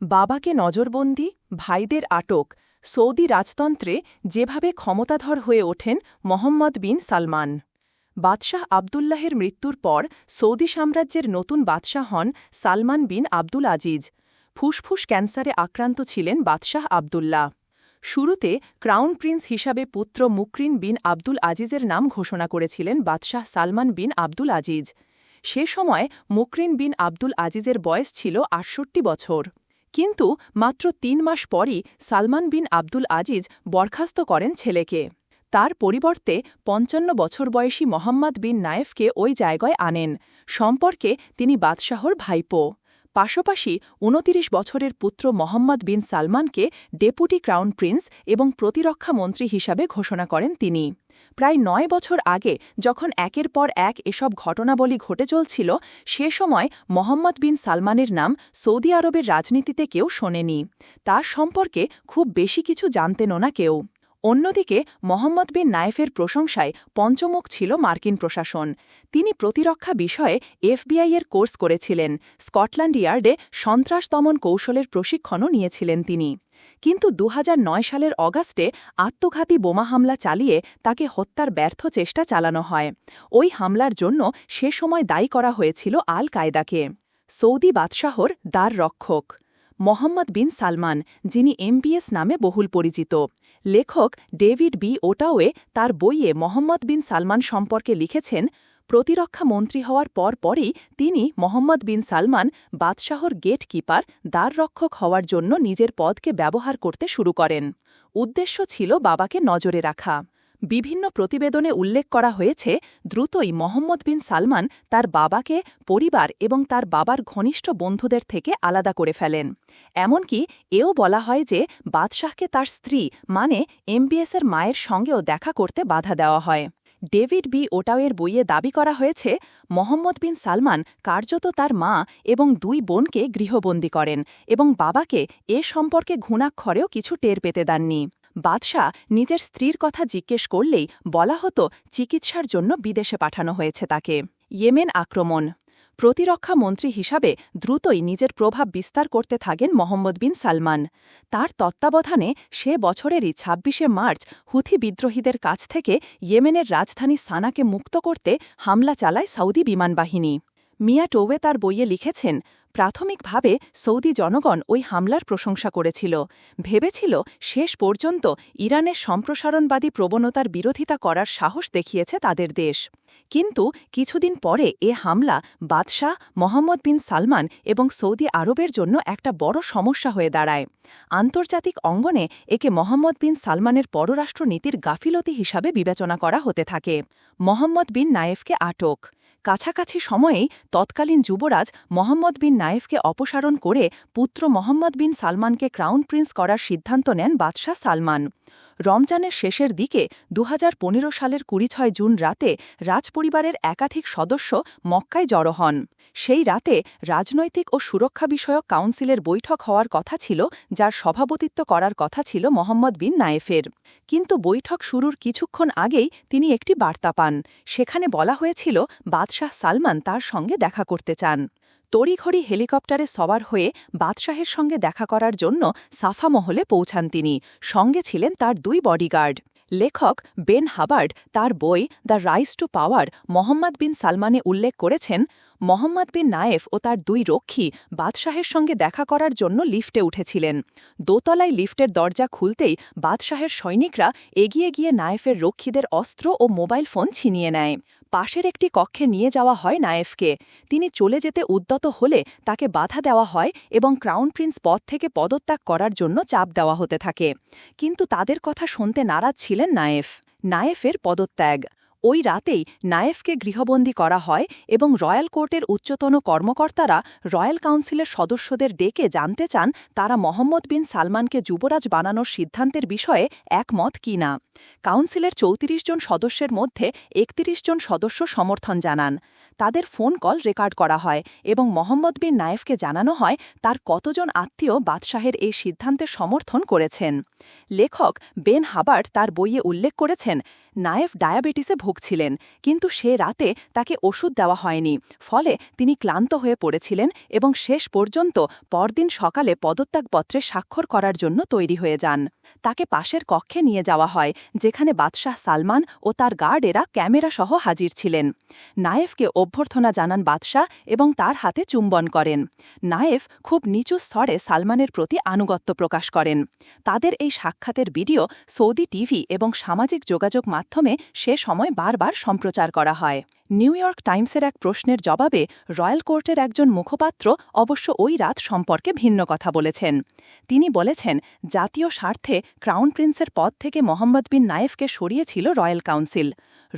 বাবাকে নজরবন্দি, ভাইদের আটক, সৌদি রাজতন্ত্রে যেভাবে ক্ষমতাধর হয়ে ওঠেন মোহাম্মদ বিন সালমান। বাদশাহ আবদুল্লাহের মৃত্যুর পর সৌদি সাম্রাজ্যের নতুন বাদশাহ হন সালমান বিন আব্দুল আজিজ। ফুসফুস ক্যান্সারে আক্রান্ত ছিলেন বাদশাহ আবদুল্লাহ। শুরুতে ক্রাউন প্রিন্স হিসাবে পুত্র মুকরিন বিন আব্দুল আজিজের নাম ঘোষণা করেছিলেন বাদশাহ সালমান বিন আব্দুল আজিজ। সে সময় মুকরিন বিন আব্দুল আজিজের বয়স ছিল আটষট্টি বছর। কিন্তু মাত্র তিন মাস পরই সালমান বিন আব্দুল আজিজ বরখাস্ত করেন ছেলেকে। তার পরিবর্তে পঞ্চান্ন বছর বয়সী মোহাম্মদ বিন নায়েফকে ওই জায়গায় আনেন। সম্পর্কে তিনি বাদশাহর ভাইপো। পাশাপাশি উনতিরিশ বছরের পুত্র মোহাম্মদ বিন সালমানকে ডেপুটি ক্রাউন প্রিন্স এবং প্রতিরক্ষা মন্ত্রী হিসাবে ঘোষণা করেন তিনি। প্রায় নয় বছর আগে যখন একের পর এক এসব ঘটনাবলী ঘটে চলছিল, সে সময় মোহাম্মদ বিন সালমানের নাম সৌদি আরবের রাজনীতিতে কেউ শোনেনি। তার সম্পর্কে খুব বেশি কিছু জানতেনও না কেউ। অন্যদিকে মোহাম্মদ বিন নায়েফের প্রশংসায় পঞ্চমুখ ছিল মার্কিন প্রশাসন। তিনি প্রতিরক্ষা বিষয়ে এফবিআইয়ের কোর্স করেছিলেন। স্কটল্যান্ড ইয়ার্ডে সন্ত্রাস দমন কৌশলের প্রশিক্ষণও নিয়েছিলেন তিনি। কিন্তু দু হাজার নয় সালের অগাস্টে আত্মঘাতী বোমা হামলা চালিয়ে তাকে হত্যার ব্যর্থ চেষ্টা চালানো হয়। ওই হামলার জন্য সে সময় দায়ী করা হয়েছিল আল কায়দাকে সৌদি বাদশাহর দ্বার রক্ষক মোহাম্মদ বিন সালমান, যিনি এমবিএস নামে বহুল পরিচিত। লেখক ডেভিড বি ওটাওয়ে তার বইয়ে মোহাম্মদ বিন সালমান সম্পর্কে লিখেছেন প্রতিরক্ষা মন্ত্রী হওয়ার পর পরই তিনি মোহাম্মদ বিন সালমান, বাদশাহর গেট কিপার দ্বাররক্ষক হওয়ার জন্য নিজের পদকে ব্যবহার করতে শুরু করেন। উদ্দেশ্য ছিল বাবাকে নজরে রাখা। বিভিন্ন প্রতিবেদনে উল্লেখ করা হয়েছে, দ্রুতই মোহাম্মদ বিন সালমান তার বাবাকে, পরিবার এবং তার বাবার ঘনিষ্ঠ বন্ধুদের থেকে আলাদা করে ফেলেন। এমনকি এও বলা হয় যে বাদশাহকে তার স্ত্রী মানে এমবিএসের মায়ের সঙ্গেও দেখা করতে বাধা দেওয়া হয়। David B. ওটাওয়ের বইয়ে দাবি করা হয়েছে, মোহাম্মদ বিন সালমান কার্যত তার মা এবং দুই বোনকে গৃহবন্দী করেন এবং বাবাকে এ সম্পর্কে ঘুণাক্ষরেও কিছু টের পেতে দেননি। বাদশাহ নিজের স্ত্রীর কথা জিজ্ঞেস করলেই বলা হতো, চিকিৎসার জন্য বিদেশে পাঠানো হয়েছে তাকে। ইয়েমেন আক্রমণ প্রতিরক্ষা মন্ত্রী হিসাবে দ্রুতই নিজের প্রভাব বিস্তার করতে থাকেন মোহাম্মদ বিন সালমান। তার তত্ত্বাবধানে সে বছরেরই ছাব্বিশে মার্চ হুথি বিদ্রোহীদের কাছ থেকে ইয়েমেনের রাজধানী সানাকে মুক্ত করতে হামলা চালায় সাউদি বিমানবাহিনী। মিয়া টোবে তার বইয়ে লিখেছেন, প্রাথমিকভাবে সৌদি জনগণ ওই হামলার প্রশংসা করেছিল। ভেবেছিল শেষ পর্যন্ত ইরানের সম্প্রসারণবাদী প্রবণতার বিরোধিতা করার সাহস দেখিয়েছে তাদের দেশ। কিন্তু কিছুদিন পরে এ হামলা বাদশাহ মোহাম্মদ বিন সালমান এবং সৌদি আরবের জন্য একটা বড় সমস্যা হয়ে দাঁড়ায়। আন্তর্জাতিক অঙ্গনে একে মোহাম্মদ বিন সালমানের পররাষ্ট্রনীতির গাফিলতি হিসাবে বিবেচনা করা হতে থাকে। মোহাম্মদ বিন নায়েফকে আটক। কাছাকাছি সময়েই তৎকালীন যুবরাজ মোহাম্মদ বিন নায়েফকে অপসারণ করে পুত্র মোহাম্মদ বিন সালমানকে ক্রাউন প্রিন্স করার সিদ্ধান্ত নেন বাদশাহ সালমান। রমজানের শেষের দিকে দু হাজার পনেরো সালের কুড়ি ছয় জুন রাতে রাজপরিবারের একাধিক সদস্য মক্কায় জড়ো হন। সেই রাতে রাজনৈতিক ও সুরক্ষা বিষয়ক কাউন্সিলের বৈঠক হওয়ার কথা ছিল, যার সভাপতিত্ব করার কথা ছিল মোহাম্মদ বিন নায়েফের। কিন্তু বৈঠক শুরুর কিছুক্ষণ আগেই তিনি একটি বার্তা পান। সেখানে বলা হয়েছিল, বাদশাহ সালমান তার সঙ্গে দেখা করতে চান। তড়িঘড়ি হেলিকপ্টারে সবার হয়ে বাদশাহের সঙ্গে দেখা করার জন্য সাফা মহলে পৌঁছান তিনি। সঙ্গে ছিলেন তার দুই বডিগার্ড। লেখক বেন হাবার্ড তার বই the rise to power Mohammed bin সালমানে উল্লেখ করেছেন, মোহাম্মদ বিন নায়েফ ও তার দুই রক্ষী বাদশাহের সঙ্গে দেখা করার জন্য লিফটে উঠেছিলেন। দোতলায় লিফটের দরজা খুলতেই বাদশাহের সৈনিকরা এগিয়ে গিয়ে নায়েফের রক্ষীদের অস্ত্র ও মোবাইল ফোন ছিনিয়ে নেয়। পাশের একটি কক্ষে নিয়ে যাওয়া হয় নায়েফকে। তিনি চলে যেতে উদ্যত হলে তাকে বাধা দেওয়া হয় এবং ক্রাউন প্রিন্স পদ থেকে পদত্যাগ করার জন্য চাপ দেওয়া হতে থাকে। কিন্তু তাদের কথা শুনতে নারাজ ছিলেন নায়েফ। নায়েফের পদত্যাগ ওই রাতেই নায়েফকে গৃহবন্দী করা হয় এবং রয়্যাল কোর্টের উচ্চতন কর্মকর্তারা রয়্যাল কাউন্সিলের সদস্যদের ডেকে জানতে চান তারা মোহাম্মদ বিন সালমানকে যুবরাজ বানানোর সিদ্ধান্তের বিষয়ে একমত কি না। কাউন্সিলের চৌত্রিশ জন সদস্যের মধ্যে একত্রিশ জন সদস্য সমর্থন জানান। তাদের ফোন কল রেকর্ড করা হয় এবং মোহাম্মদ বিন নায়েফকে জানানো হয় তার কতজন আত্মীয় বাদশাহের এই সিদ্ধান্তের সমর্থন করেছেন। লেখক বেন হাবার্ট তার বইয়ে উল্লেখ করেছেন নায়েফ ডায়াবেটিসে ভুগছিলেন, কিন্তু সে রাতে তাকে ওষুধ দেওয়া হয়নি। ফলে তিনি ক্লান্ত হয়ে পড়েছিলেন এবং শেষ পর্যন্ত পরদিন সকালে পদত্যাগপত্রে স্বাক্ষর করার জন্য তৈরি হয়ে যান। তাকে পাশের কক্ষে নিয়ে যাওয়া হয়, যেখানে বাদশাহ সালমান ও তার গার্ডেরা ক্যামেরাসহ হাজির ছিলেন। নায়েফকে অভ্যর্থনা জানান বাদশাহ এবং তার হাতে চুম্বন করেন। নায়েফ খুব নিচু স্তরে সালমানের প্রতি আনুগত্য প্রকাশ করেন। তাদের এই সাক্ষাতের ভিডিও সৌদি টিভি এবং সামাজিক যোগাযোগ মাধ্যমে সে সময় বারবার সম্প্রচার করা হয়। নিউ ইয়র্ক টাইমসের এক প্রশ্নের জবাবে রয়্যাল কোর্টের একজন মুখপাত্র অবশ্য ওই রাত সম্পর্কে ভিন্ন কথা বলেছেন। তিনি বলেছেন, জাতীয় স্বার্থে ক্রাউন প্রিন্সের পদ থেকে মোহাম্মদ বিন নায়েফকে সরিয়েছিল রয়্যাল কাউন্সিল।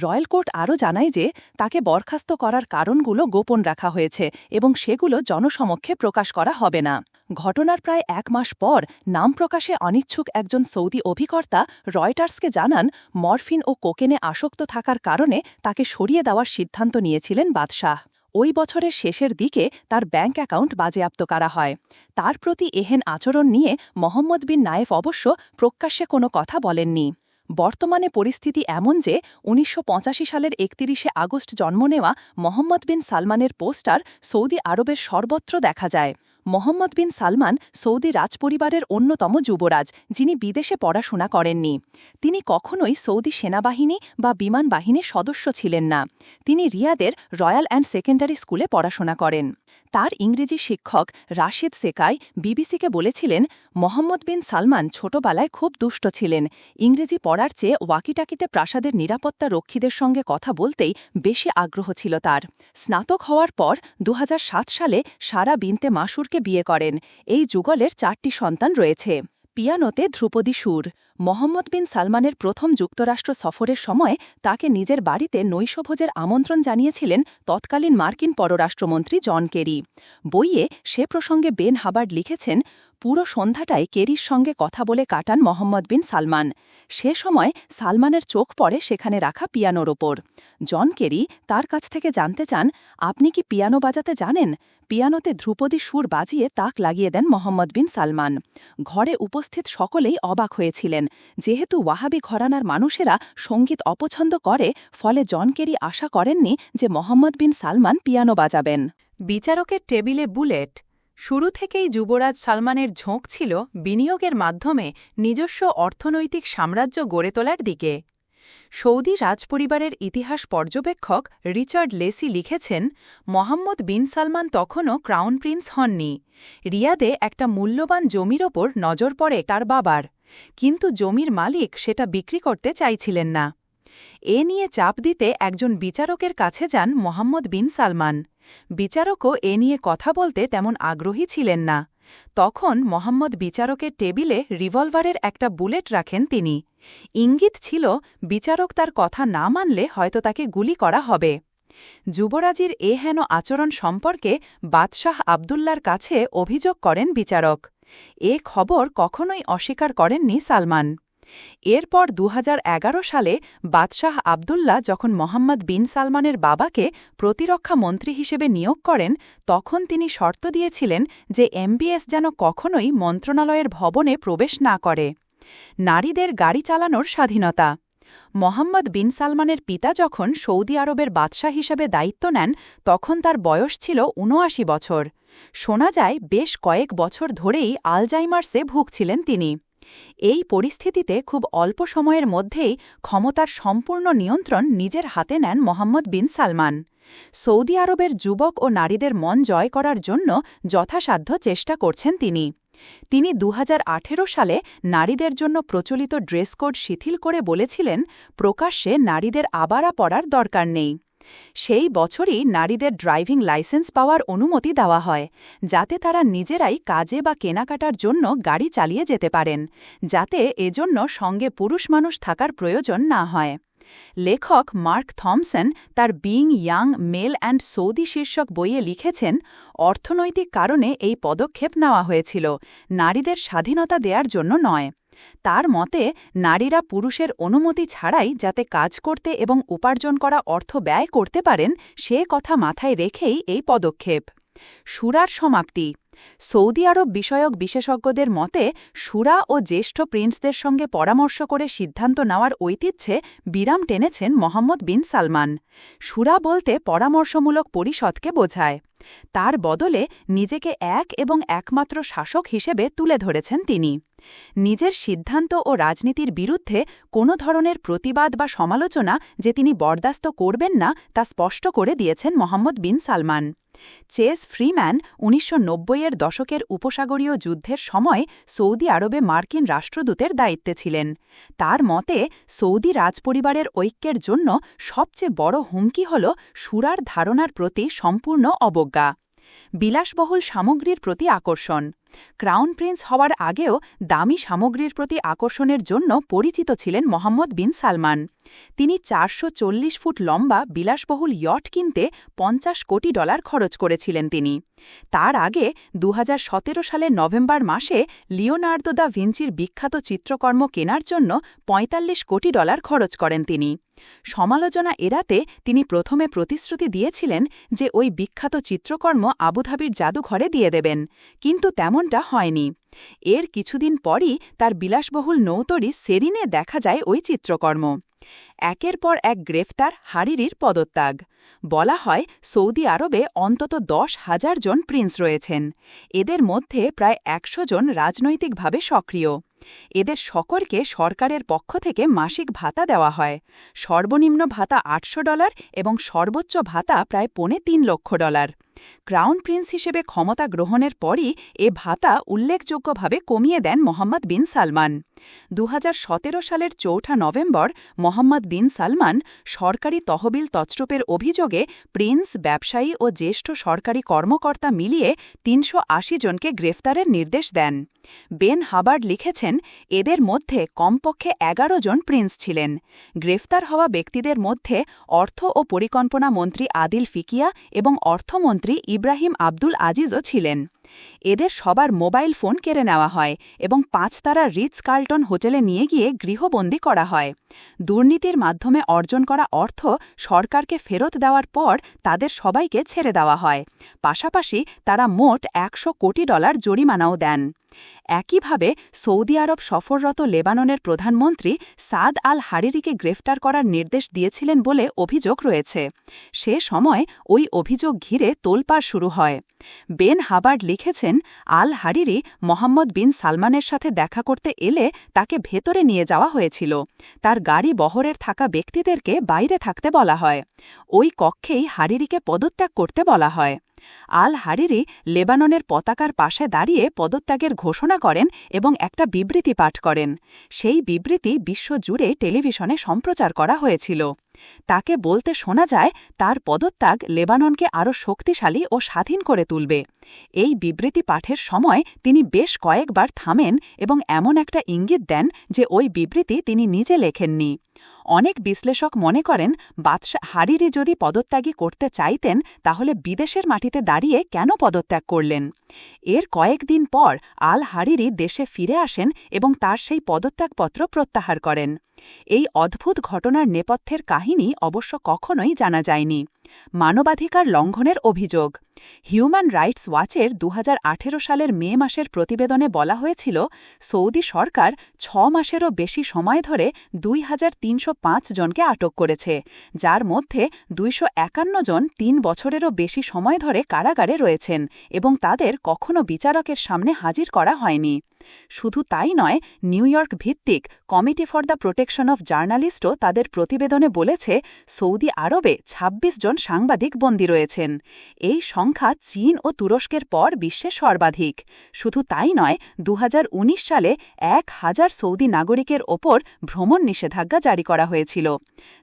রয়্যাল কোর্ট আরও জানায় যে, তাকে বরখাস্ত করার কারণগুলো গোপন রাখা হয়েছে এবং সেগুলো জনসমক্ষে প্রকাশ করা হবে না। ঘটনার প্রায় এক মাস পর নাম প্রকাশে অনিচ্ছুক একজন সৌদি অভিকর্তা রয়টার্সকে জানান, মরফিন ও কোকেনে আসক্ত থাকার কারণে তাকে সরিয়ে দেওয়ার সিদ্ধান্ত নিয়েছিলেন বাদশাহ। ওই বছরের শেষের দিকে তার ব্যাংক অ্যাকাউন্ট বাজেয়াপ্ত করা হয়। তার প্রতি এহেন আচরণ নিয়ে মোহাম্মদ বিন নায়েফ অবশ্য প্রকাশ্যে কোনো কথা বলেননি। বর্তমানে পরিস্থিতি এমন যে উনিশশো পঁচাশি সালের একতিরিশে আগস্ট জন্ম নেওয়া মোহাম্মদ বিন সালমানের পোস্টার সৌদি আরবের সর্বত্র দেখা যায়। মোহাম্মদ বিন সালমান সৌদি রাজপরিবারের অন্যতম যুবরাজ, যিনি বিদেশে পড়াশোনা করেননি। তিনি কখনোই সৌদি সেনাবাহিনী বা বিমান বাহিনীর সদস্য ছিলেন না। তিনি রিয়াদের রয়্যাল অ্যান্ড সেকেন্ডারি স্কুলে পড়াশোনা করেন। তার ইংরেজি শিক্ষক রাশিদ সেকাই বিবিসিকে বলেছিলেন, মোহাম্মদ বিন সালমান ছোটবেলায় খুব দুষ্ট ছিলেন। ইংরেজি পড়ার চেয়ে ওয়াকিটাকিতে প্রাসাদের নিরাপত্তা রক্ষীদের সঙ্গে কথা বলতেই বেশি আগ্রহ ছিল তার। স্নাতক হওয়ার পর দু হাজার সাত সালে সারা বিনতে মাসুরকে বিয়ে করেন। এই যুগলের চারটি সন্তান রয়েছে। পিয়ানোতে ধ্রুপদী সুর। মোহাম্মদ বিন সালমানের প্রথম যুক্তরাষ্ট্র সফরের সময় তাকে নিজের বাড়িতে নৈশভোজের আমন্ত্রণ জানিয়েছিলেন তৎকালীন মার্কিন পররাষ্ট্রমন্ত্রী জন কেরি। বইয়ে সে প্রসঙ্গে বেন হাবার্ড লিখেছেন, পুরো সন্ধ্যাটায় কেরির সঙ্গে কথা বলে কাটান মোহাম্মদ বিন সালমান। সে সময় সালমানের চোখ পড়ে সেখানে রাখা পিয়ানোর ওপর। জন কেরি তার কাছ থেকে জানতে চান, আপনি কি পিয়ানো বাজাতে জানেন? পিয়ানোতে ধ্রুপদী সুর বাজিয়ে তাক লাগিয়ে দেন মোহাম্মদ বিন সালমান। ঘরে উপস্থিত সকলেই অবাক হয়েছিলেন। যেহেতু ওয়াহাবি ঘরানার মানুষেরা সংগীত অপছন্দ করে, ফলে জন কেরি আশা করেননি যে মোহাম্মদ বিন সালমান পিয়ানো বাজাবেন। বিচারকের টেবিলে বুলেট। শুরু থেকেই যুবরাজ সালমানের ঝোঁক ছিল বিনিয়োগের মাধ্যমে নিজস্ব অর্থনৈতিক সাম্রাজ্য গড়ে তোলার দিকে। সৌদি রাজপরিবারের ইতিহাস পর্যবেক্ষক রিচার্ড লেসি লিখেছেন, মোহাম্মদ বিন সালমান তখনও ক্রাউন প্রিন্স হননি। রিয়াদে একটা মূল্যবান জমির ওপর নজর পড়ে তার বাবার। কিন্তু জমির মালিক সেটা বিক্রি করতে চাইছিলেন না। এ নিয়ে চাপ দিতে একজন বিচারকের কাছে যান মোহাম্মদ বিন সালমান। বিচারকও এ নিয়ে কথা বলতে তেমন আগ্রহী ছিলেন না। তখন মোহাম্মদ বিচারকের টেবিলে রিভলভারের একটা বুলেট রাখেন তিনি। ইঙ্গিত ছিল, বিচারক তার কথা না মানলে হয়তো তাকে গুলি করা হবে। যুবরাজির এ হেন আচরণ সম্পর্কে বাদশাহ আবদুল্লার কাছে অভিযোগ করেন বিচারক। এ খবর কখনোই অস্বীকার করেননি সালমান। এরপর দু হাজার এগারো সালে বাদশাহ আবদুল্লাহ যখন মোহাম্মদ বিন সালমানের বাবাকে প্রতিরক্ষা মন্ত্রী হিসেবে নিয়োগ করেন, তখন তিনি শর্ত দিয়েছিলেন যে এমবিএস যেন কখনোই মন্ত্রণালয়ের ভবনে প্রবেশ না করে। নারীদের গাড়ি চালানোর স্বাধীনতা। মোহাম্মদ বিন সালমানের পিতা যখন সৌদি আরবের বাদশাহ হিসেবে দায়িত্ব নেন, তখন তার বয়স ছিল উনআশি বছর। শোনা যায়, বেশ কয়েক বছর ধরেই আলজাইমার্সে ভুগছিলেন তিনি। এই পরিস্থিতিতে খুব অল্প সময়ের মধ্যেই ক্ষমতার সম্পূর্ণ নিয়ন্ত্রণ নিজের হাতে নেন মোহাম্মদ বিন সালমান। সৌদি আরবের যুবক ও নারীদের মন জয় করার জন্য যথাসাধ্য চেষ্টা করছেন তিনি। তিনি দু হাজার আঠেরো সালে নারীদের জন্য প্রচলিত ড্রেস কোড শিথিল করে বলেছিলেন, প্রকাশ্যে নারীদের আবারা পড়ার দরকার নেই। সেই বছরই নারীদের ড্রাইভিং লাইসেন্স পাওয়ার অনুমতি দেওয়া হয়, যাতে তারা নিজেরাই কাজে বা কেনাকাটার জন্য গাড়ি চালিয়ে যেতে পারেন, যাতে এজন্য সঙ্গে পুরুষ মানুষ থাকার প্রয়োজন না হয়। লেখক মার্ক থমসন তার being young male and Saudi শীর্ষক বইয়ে লিখেছেন, অর্থনৈতিক কারণে এই পদক্ষেপ নেওয়া হয়েছিল, নারীদের স্বাধীনতা দেওয়ার জন্য নয়। তার মতে, নারীরা পুরুষের অনুমতি ছাড়াই যাতে কাজ করতে এবং উপার্জন করা অর্থ ব্যয় করতে পারেন, সে কথা মাথায় রেখেই এই পদক্ষেপ। সুরার সমাপ্তি। সৌদি আরব বিষয়ক বিশেষজ্ঞদের মতে, সুরা ও জ্যেষ্ঠ প্রিন্সদের সঙ্গে পরামর্শ করে সিদ্ধান্ত নেওয়ার ঐতিহ্যে বিরাম টেনেছেন মোহাম্মদ বিন সালমান। সুরা বলতে পরামর্শমূলক পরিষদকে বোঝায়। তার বদলে নিজেকে এক এবং একমাত্র শাসক হিসেবে তুলে ধরেছেন তিনি। নিজের সিদ্ধান্ত ও রাজনীতির বিরুদ্ধে কোনো ধরনের প্রতিবাদ বা সমালোচনা যে তিনি বরদাস্ত করবেন না, তা স্পষ্ট করে দিয়েছেন Mohammed bin Salman. Chas Freeman উনিশশো এর দশকের উপসাগরীয় যুদ্ধের সময় সৌদি আরবে মার্কিন রাষ্ট্রদূতের দায়িত্বে ছিলেন। তার মতে, সৌদি রাজপরিবারের ঐক্যের জন্য সবচেয়ে বড় হুমকি হল সুরার ধারণার প্রতি সম্পূর্ণ অবজ্ঞা। বিলাসবহুল সামগ্রীর প্রতি আকর্ষণ। ক্রাউন প্রিন্স হওয়ার আগেও দামি সামগ্রীর প্রতি আকর্ষণের জন্য পরিচিত ছিলেন মোহাম্মদ বিন সালমান। তিনি চারশো চল্লিশ ফুট লম্বা বিলাসবহুল ইয়ট কিনতে পঞ্চাশ কোটি ডলার খরচ করেছিলেন তিনি। তার আগে দুহাজার সতেরো সালের নভেম্বর মাসে লিওনার্দো দা ভিঞ্চির বিখ্যাত চিত্রকর্ম কেনার জন্য ৪৫ কোটি ডলার খরচ করেন তিনি। সমালোচনা এড়াতে তিনি প্রথমে প্রতিশ্রুতি দিয়েছিলেন যে ওই বিখ্যাত চিত্রকর্ম আবুধাবির জাদুঘরে দিয়ে দেবেন, কিন্তু তেমনটা হয়নি। এর কিছুদিন পরই তার বিলাসবহুল নৌতরি সেরিনে দেখা যায় ওই চিত্রকর্ম। একের পর এক গ্রেফতার হারিরির পদত্যাগ। বলা হয়, সৌদি আরবে অন্তত দশ হাজার জন প্রিন্স রয়েছেন। এদের মধ্যে প্রায় একশো জন রাজনৈতিকভাবে সক্রিয়। এদের সকলকে সরকারের পক্ষ থেকে মাসিক ভাতা দেওয়া হয়। সর্বনিম্ন ভাতা আটশো ডলার এবং সর্বোচ্চ ভাতা প্রায় পৌনে তিন লক্ষ ডলার। ক্রাউন প্রিন্স হিসেবে ক্ষমতা গ্রহণের পরই এ ভাতা উল্লেখযোগ্যভাবে কমিয়ে দেন মোহাম্মদ বিন সালমান। দু হাজার সতেরো সালের চৌঠা নভেম্বর মোহাম্মদ বিন সালমান সরকারি তহবিল তছরূপের অভিযোগে প্রিন্স, ব্যবসায়ী ও জ্যেষ্ঠ সরকারি কর্মকর্তা মিলিয়ে তিনশো আশি জনকে গ্রেফতারের নির্দেশ দেন। বেন হাবার্ড লিখেছেন এদের মধ্যে কমপক্ষে এগারো জন প্রিন্স ছিলেন। গ্রেফতার হওয়া ব্যক্তিদের মধ্যে অর্থ ও পরিকল্পনা মন্ত্রী আদিল ফিকিয়া এবং অর্থমন্ত্রী ইব্রাহিম আব্দুল আজিজও ছিলেন। এদের সবার মোবাইল ফোন কেড়ে নেওয়া হয় এবং পাঁচতারা রিচ কার্লটন হোটেলে নিয়ে গিয়ে গৃহবন্দী করা হয়। দুর্নীতির মাধ্যমে অর্জন করা অর্থ সরকারকে ফেরত দেওয়ার পর তাদের সবাইকে ছেড়ে দেওয়া হয়। পাশাপাশি তারা মোট একশো কোটি ডলার জরিমানাও দেন। একইভাবে সৌদি আরব সফররত লেবাননের প্রধানমন্ত্রী সাদ আল হারিরিকে গ্রেফতার করার নির্দেশ দিয়েছিলেন বলে অভিযোগ রয়েছে। সে সময় ওই অভিযোগ ঘিরে তোলপাড় শুরু হয়। বেন হাবার্ড লিখেছেন, আল হারিরি মোহাম্মদ বিন সালমানের সাথে দেখা করতে এলে তাকে ভেতরে নিয়ে যাওয়া হয়েছিল। তার গাড়ি বহরের থাকা ব্যক্তিদেরকে বাইরে থাকতে বলা হয়। ওই কক্ষেই হারিরিকে পদত্যাগ করতে বলা হয়। আল হারিরি লেবাননের পতাকার পাশে দাঁড়িয়ে পদত্যাগের ঘোষণা করেন এবং একটা বিবৃতি পাঠ করেন। সেই বিবৃতি বিশ্বজুড়ে টেলিভিশনে সম্প্রচার করা হয়েছিল। তাকে বলতে শোনা যায়, তার পদত্যাগ লেবাননকে আরও শক্তিশালী ও স্বাধীন করে তুলবে। এই বিবৃতি পাঠের সময় তিনি বেশ কয়েকবার থামেন এবং এমন একটা ইঙ্গিত দেন যে ওই বিবৃতি তিনি নিজে লেখেননি। অনেক বিশ্লেষক মনে করেন বাদশাহ হারিরি যদি পদত্যাগী করতে চাইতেন, তাহলে বিদেশের মাটিতে দাঁড়িয়ে কেন পদত্যাগ করলেন? এর কয়েকদিন পর আল হারিরি দেশে ফিরে আসেন এবং তার সেই পদত্যাগপত্র প্রত্যাহার করেন। এই অদ্ভুত ঘটনার নেপথ্যের কাহিনী অবশ্য কখনোই জানা যায়নি। মানবাধিকার লঙ্ঘনের অভিযোগ। হিউম্যান রাইটস ওয়াচের দু হাজার আঠেরো সালের মে মাসের প্রতিবেদনে বলা হয়েছিল, সৌদি সরকার ছ মাসেরও বেশি সময় ধরে দুই হাজার তিনশ পাঁচ জনকে আটক করেছে, যার মধ্যে দুইশ একান্ন জন তিন বছরেরও বেশি সময় ধরে কারাগারে রয়েছেন এবং তাদের কখনও বিচারকের সামনে হাজির করা হয়নি। শুধু তাই নয়, নিউ ইয়র্ক ভিত্তিক committee for the protection of জার্নালিস্টও তাদের প্রতিবেদনে বলেছে, সৌদি আরবে ২৬ জন সাংবাদিক বন্দী রয়েছেন। এই সংখ্যা চীন ও তুরস্কের পর বিশ্বে সর্বাধিক। শুধু তাই নয় দু সালে এক হাজার সৌদি নাগরিকের ওপর ভ্রমণ নিষেধাজ্ঞা জারি করা হয়েছিল।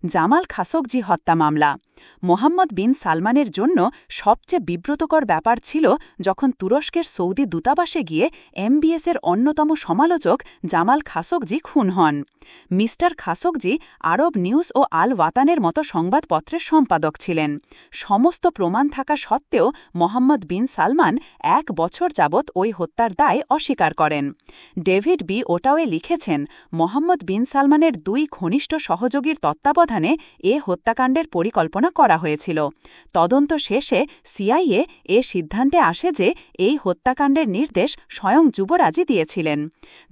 জামাল খাসোকজি হত্যা মামলা। মোহাম্মদ বিন সালমানের জন্য সবচেয়ে বিব্রতকর ব্যাপার ছিল যখন তুরস্কের সৌদি দূতাবাসে গিয়ে এমবিএসের অন্যতম সমালোচক জামাল খাসোকজি খুন হন। মিস্টার খাসোকজি আরব নিউজ ও আল ওয়াতানের মতো সংবাদপত্রের সম্পাদক ছিলেন। সমস্ত প্রমাণ থাকা সত্ত্বেও মোহাম্মদ বিন সালমান এক বছর যাবৎ ওই হত্যার দায় অস্বীকার করেন। ডেভিড বি ওটাওয়ে লিখেছেন, মোহাম্মদ বিন সালমানের দুই ঘনিষ্ঠ সহযোগীর তত্ত্বাবধানে এ হত্যাকাণ্ডের পরিকল্পনা করা হয়েছিল। তদন্ত শেষে সিআইএ এ সিদ্ধান্তে আসে যে এই হত্যাকাণ্ডের নির্দেশ স্বয়ং যুবরাজই দিয়েছিলেন।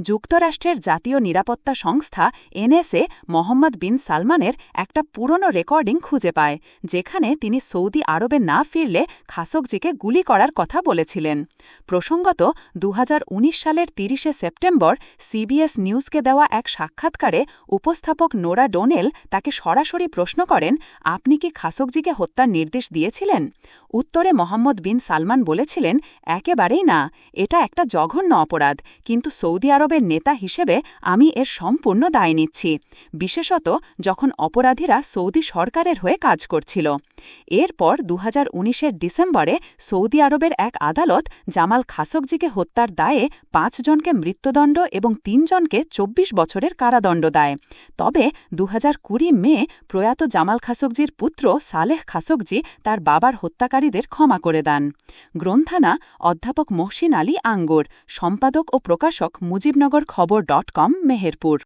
যুক্তরাষ্ট্রের জাতীয় নিরাপত্তা সংস্থা এনএসএ মোহাম্মদ বিন সালমানের একটা পুরনো রেকর্ডিং খুঁজে পায়, যেখানে তিনি সৌদি আরবে না ফিরলে খাসোকজিকে গুলি করার কথা বলেছিলেন। প্রসঙ্গত দু হাজার উনিশ সালের তিরিশে সেপ্টেম্বর সিবিএস নিউজকে দেওয়া এক সাক্ষাৎকারে উপস্থাপক নোরা ডোনেল তাকে সরাসরি প্রশ্ন করেন, আপনি কি খাসোকজিকে হত্যার নির্দেশ দিয়েছিলেন? উত্তরে মোহাম্মদ বিন সালমান বলেছিলেন, একেবারেই না, এটা একটা জঘন্য অপরাধ। কিন্তু সৌদি আরবের নেতা হিসেবে আমি এর সম্পূর্ণ দায় নিচ্ছি, বিশেষত যখন অপরাধীরা সৌদি সরকারের হয়ে কাজ করছিল। এরপর দু হাজার ডিসেম্বরে সৌদি আরবের এক আদালত জামাল খাসোকজিকে হত্যার দায়ে পাঁচজনকে মৃত্যুদণ্ড এবং তিনজনকে ২৪ বছরের কারাদণ্ড দেয়। তবে দু হাজার কুড়ি মে প্রয়াত জামাল খাসোকজির পুত্র সালেহ খাসোকজি তার বাবার হত্যাকারীদের ক্ষমা করে দেন। গ্রন্থানা অধ্যাপক মহসিন আলী আঙ্গুর, সম্পাদক ও প্রকাশক মুজিবনগর খবর ডট কম মেহেরপুর।